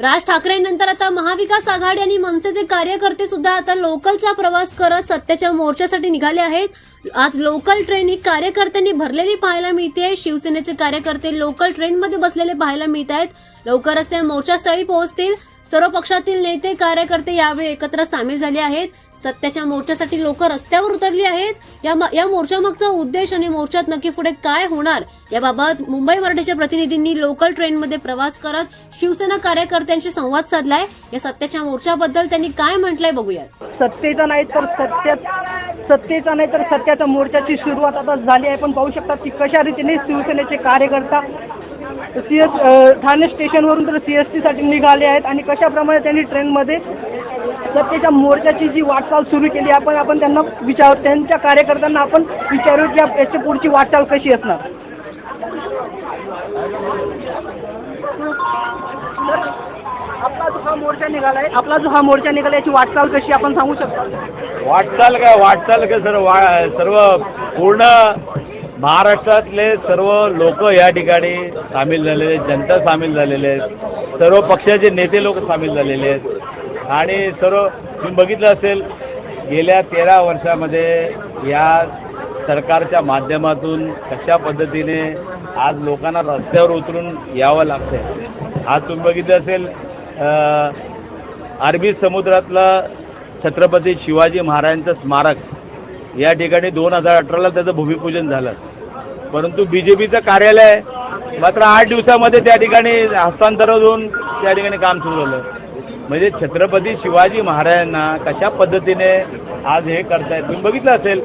राज ठाकरेंनंतर आता महाविकास आघाडी आणि मनसेचे कार्यकर्ते सुद्धा आता लोकलचा प्रवास करत सत्याच्या मोर्चासाठी निघाले आहेत. आज लोकल ट्रेन ही कार्यकर्त्यांनी भरलेली पाहायला मिळते शिवसेनेचे कार्यकर्ते लोकल ट्रेनमध्ये बसलेले पाहायला मिळत आहेत. लवकरच ते मोर्चास्थळी पोहोचतील. सर्व पक्षातील नेते कार्यकर्ते यावेळी एकत्र सामील झाले आहेत. सत्याच्या मोर्चासाठी लोक रस्त्यावर उतरली आहेत. या या मोर्चामागचा उद्देश आणि मोर्चात नक्की पुढे काय होणार याबाबत मुंबई मराठीच्या प्रतिनिधींनी लोकल ट्रेनमध्ये प्रवास करत शिवसेना कार्यकर्त्यांशी संवाद साधलाय. या सत्याच्या मोर्चाबद्दल त्यांनी काय म्हटलंय बघूयात. सत्तेचा नाही तर सत्य सत्तेचा नाही तर सत्याच्या मोर्चाची सुरुवात आता झाली आहे. पण पाहू शकता की कशा रीतीने शिवसेनेचे कार्यकर्ता सीएस ठाणे स्टेशनवरून तर सीएसटी साठी निघाले आहेत आणि कशाप्रमाणे त्यांनी ट्रेनमध्ये सत्तेच्या मोर्चाची जी वाटचाल सुरू केली आपण आपण त्यांना विचार त्यांच्या कार्यकर्त्यांना आपण विचारू की याची पुढची वाटचाल कशी असणार? आपला जो हा मोर्चा निघालाय आपला जो हा मोर्चा निघाला याची वाटचाल कशी आपण सांगू शकतो? वाटचाल काय? वाटचाल काय? सर्व वा- सर्व पूर्ण महाराष्ट्रातले सर्व लोक या ठिकाणी सामील झालेले आहेत जनता सामील झालेले आहेत सर्व पक्षाचे नेते लोक सामील झालेले आहेत. आणि सर्व तुम्ही बघितलं असेल गेल्या तेरा वर्षामध्ये या सरकारच्या माध्यमातून कशा पद्धतीने आज लोकांना रस्त्यावर उतरून यावं लागतंय. आज तुम्ही बघितलं असेल अं, अरबी समुद्रातलं छत्रपती शिवाजी महाराजांचं स्मारक या ठिकाणी दोन हजार अठराला त्याचं भूमिपूजन झालं. परंतु बीजेपीचं कार्यालय मात्र आठ दिवसामध्ये त्या ठिकाणी हस्तांतरण होऊन त्या ठिकाणी काम सुरू झालं. म्हणजे छत्रपती शिवाजी महाराजांना कशा पद्धतीने आज हे करतायत? तुम्ही बघितलं असेल?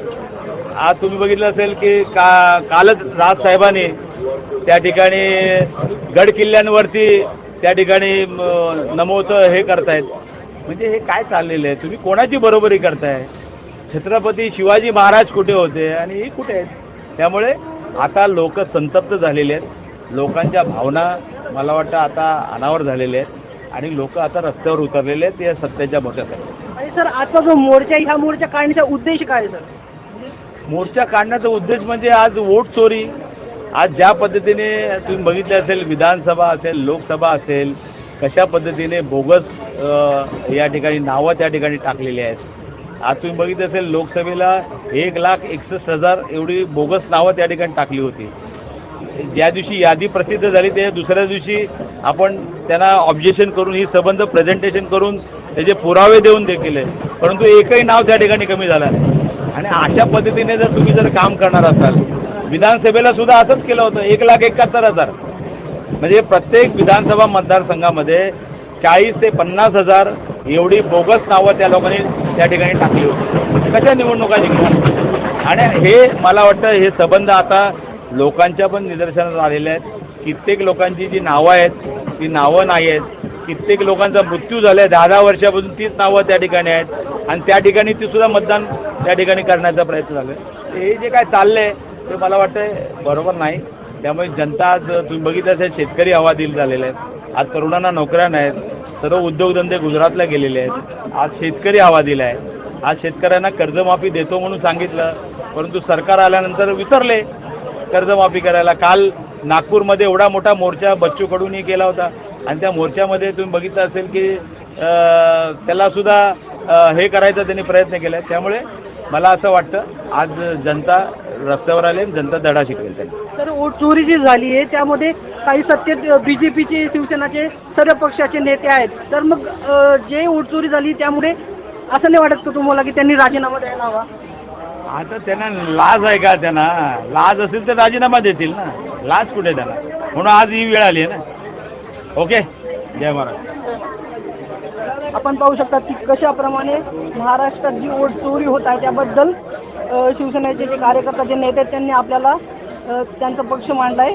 आज तुम्ही बघितलं असेल की का कालच राजसाहेबांनी त्या ठिकाणी गड किल्ल्यांवरती त्या ठिकाणी म, नमोचं हे करतायत. म्हणजे हे काय चाललेलं आहे? तुम्ही कोणाची बरोबरी करताय? छत्रपती शिवाजी महाराज कुठे होते आणि हे कुठे आहेत? त्यामुळे आता लोक संतप्त झालेले आहेत. लोकांच्या भावना मला वाटतं आता अनावर झालेल्या आहेत. आणि लोक आता रस्त्यावर उतरलेले आहेत या सत्याच्या मोर्चासाठी आणि सर आजचा जो मोर्चा ह्या मोर्चा काढण्याचा उद्देश काय सर? मोर्चा काढण्याचा उद्देश म्हणजे आज वोट चोरी. आज ज्या पद्धतीने तुम्ही बघितले असेल विधानसभा असेल लोकसभा असेल कशा पद्धतीने बोगस या ठिकाणी नावं त्या ठिकाणी टाकलेली आहेत. आज तुम्ही बघितलं असेल लोकसभेला एक लाख एकसष्ट हजार एवढी बोगस नावं त्या ठिकाणी टाकली होती. ज्या दिवशी यादी प्रसिद्ध झाली त्या दुसऱ्या दिवशी आपण त्यांना ऑब्जेक्शन करून ही संबंध प्रेझेंटेशन करून त्याचे पुरावे देऊन देखील परंतु एकही नाव त्या ठिकाणी कमी झालं नाही. आणि अशा पद्धतीने जर तुम्ही जर काम करणार असाल विधानसभेला सुद्धा असंच केलं होतं एक लाख एकाहत्तर हजार. म्हणजे प्रत्येक विधानसभा मतदारसंघामध्ये चाळीस ते पन्नास हजार एवढी बोगस नावं त्या लोकांनी त्या ठिकाणी टाकली होती. कशा निवडणुका जिंकल्या? आणि हे मला वाटतं हे संबंध आता लोकांच्या पण निदर्शनात आलेल्या आहेत. कित्येक लोकांची जी नावं आहेत ती नावं नाही आहेत. कित्येक लोकांचा मृत्यू झालाय. दहा दहा वर्षापासून तीच नावं त्या ठिकाणी आहेत. आणि त्या ठिकाणी ती सुद्धा मतदान त्या ठिकाणी करण्याचा प्रयत्न झालाय. हे जे काय चाललंय ते मला वाटतं बरोबर नाही. त्यामुळे जनता आज तुम्ही बघितलं असेल शेतकरी हवादिल झालेले आहेत आज तरुणांना नोकऱ्या नाहीत. सर्व उद्योगधंदे गुजरातला गेलेले आहेत. आज शेतकरी हवा आहे आज शेतकऱ्यांना कर्जमाफी देतो म्हणून सांगितलं. परंतु सरकार आल्यानंतर विसरले. कर्जमाफी करायला. काल नागपूरमध्ये एवढा मोठा मोर्चा बच्चू कडूनही केला होता. आणि त्या मोर्चामध्ये तुम्ही बघितलं असेल की अं, त्याला सुद्धा हे करायचा त्यांनी प्रयत्न केला. त्यामुळे मला असं वाटतं आज जनता रस्त्यावर आले जनता धडा शिकवेल त्यांनी. तर वोट चोरी जी झाली आहे त्यामध्ये काही सत्तेत बीजेपीचे शिवसेनाचे सर्व पक्षाचे नेते आहेत. तर मग जे वोट चोरी झाली त्यामुळे असं नाही वाटत का तुम्हाला की त्यांनी राजीनामा द्यायला हवा? आता त्यांना लाज आहे का त्यांना? लाज असेल तर राजीनामा देतील ना. लाज कुठे त्यांना? म्हणून आज ही वेळ आली आहे ना. ओके? जय महाराज. आपण पाहू शकता की कशाप्रमाणे महाराष्ट्रात जी वोट चोरी होत आहे त्याबद्दल शिवसेनेचे जे कार्यकर्ता जे नेते त्यांनी आपल्याला त्यांचा पक्ष मांडलाय.